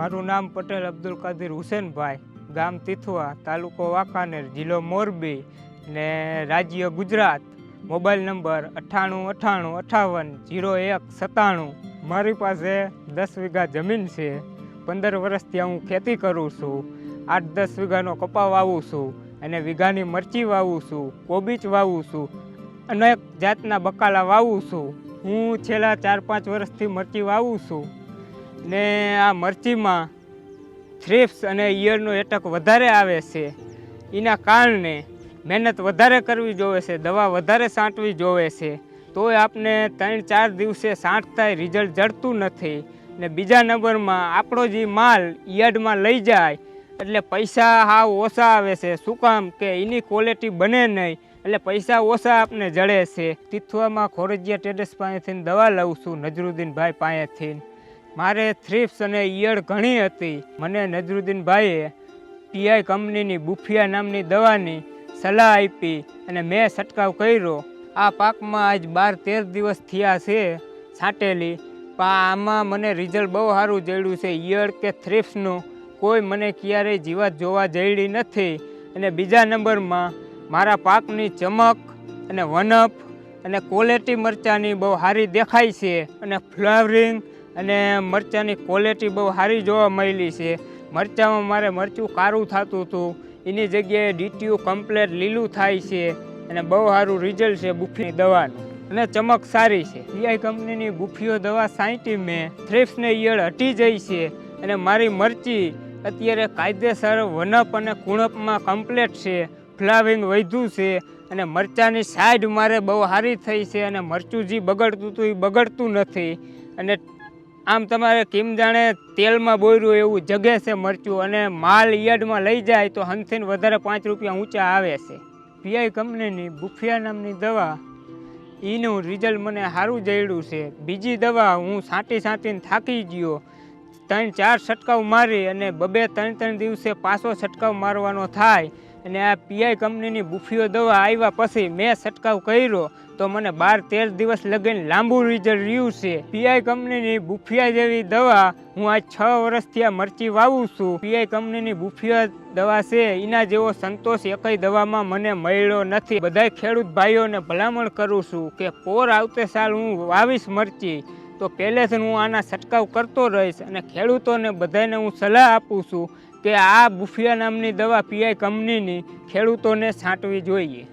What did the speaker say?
મારું નામ પટેલ અબ્દુલ કાદિર હુસેનભાઈ, ગામ તિથવા તાલુકો વાંકાનેર, જિલ્લો મોરબી ને રાજ્ય ગુજરાત. મોબાઈલ નંબર અઠ્ઠાણું અઠ્ઠાણું અઠ્ઠાવન જીરો એક સત્તાણું. મારી પાસે દસ વીઘા જમીન છે. પંદર વર્ષથી હું ખેતી કરું છું. આઠ દસ વીઘાનો કપા વાવું છું અને વીઘાની મરચી વાવું છું, કોબીજ વાવું છું અનેક જાતના બકાલા વાવું છું. હું છેલ્લા ચાર પાંચ વર્ષથી મરચી વાવું છું. ને આ મરચીમાં થ્રિપ્સ અને ઈયળનો એટક વધારે આવે છે. એના કારણે મહેનત વધારે કરવી જોવે છે, દવા વધારે છાંટવી જોવે છે. તોય આપને ત્રણ ચાર દિવસે સાંટતાય રિઝલ્ટ જડતું નથી. ને બીજા નંબરમાં આપણો જે માલ યાર્ડમાં લઈ જાય, એટલે પૈસા હાવ ઓછા આવે છે. શું કામ કે એની ક્વોલિટી બને નહીં, એટલે પૈસા ઓછા આપને જડે છે. તિથવામાં ખોરજિયા ટેડસ પાસેથી દવા લઉં છું, નજરુદ્દીનભાઈ પાસેથી. મારે થ્રિપ્સ અને ઈયળ ઘણી હતી. મને નજરુદ્દીનભાઈએ ટીઆઈ કંપનીની બુફિયા નામની દવાની સલાહ આપી અને મેં છંટકાવ કર્યો. આ પાકમાં આજ બાર તેર દિવસ થયા છે છાંટેલી. પણ આમાં મને રિઝલ્ટ બહુ સારું જડ્યું છે. ઈયળ કે થ્રિપ્સનું કોઈ મને ક્યારેય જીવાત જોવા જડી નથી. અને બીજા નંબરમાં મારા પાકની ચમક અને વનપ અને ક્વોલિટી મરચાંની બહુ સારી દેખાય છે. અને ફ્લાવરિંગ અને મરચાંની ક્વોલિટી બહુ સારી જોવા મળી છે. મરચાંમાં મારે મરચું કારું થતું હતું. એની જગ્યાએ ડીટીયુ કમ્પ્લેટ લીલું થાય છે અને બહુ સારું રિઝલ્ટ છે બુફીની દવાનું. અને ચમક સારી છે. પીઆઈ કંપનીની બુફીઓ દવા સાંટી મેં થ્રિપ્સને ઈયળ હટી જાય છે અને મારી મરચી અત્યારે કાયદેસર વનપ અને કુણપમાં કમ્પ્લેટ છે. ફ્લાવિંગ વધ્યું છે અને મરચાંની સાઈડ મારે બહુ સારી થઈ છે અને મરચું જે બગડતું હતું એ બગડતું નથી. અને આમ તમારે કેમ જાણે તેલમાં બોર્યું એવું જગે છે મરચું અને માલ યાર્ડમાં લઈ જાય તો હંથીને વધારે પાંચ રૂપિયા ઊંચા આવે છે. પીઆઈ કંપનીની બુફિયા નામની દવા એનું રિઝલ્ટ મને સારું જડ્યું છે. બીજી દવા હું સાંટી સાંટીને થાકી ગયો. ત્રણ ચાર છંટકાવ મારી અને બબે ત્રણ ત્રણ દિવસે પાછો છંટકાવ મારવાનો થાય. અને આ પીઆઈ કંપનીની બુફીઓ દવા આવ્યા પછી મેં છંટકાવ કર્યો તો મને બાર તેર દિવસ લગીને લાંબુ રિઝલ્ટ રહ્યું છે. પીઆઈ કંપનીની બુફિયા જેવી દવા હું આજ છ વર્ષથી આ મરચી વાવું છું. પીઆઈ કંપનીની બુફિયા દવા છે, એના જેવો સંતોષ એકય દવામાં મને મળ્યો નથી. બધાય ખેડૂત ભાઈઓને ભલામણ કરું છું કે પોર આવતે સાલ હું વાવીશ મરચી. તો પહેલેથી હું આના છંટકાવ કરતો રહીશ અને ખેડૂતોને બધાને હું સલાહ આપું છું કે આ બુફિયા નામની દવા પીઆઈ કંપનીની ખેડૂતોને છાંટવી જોઈએ.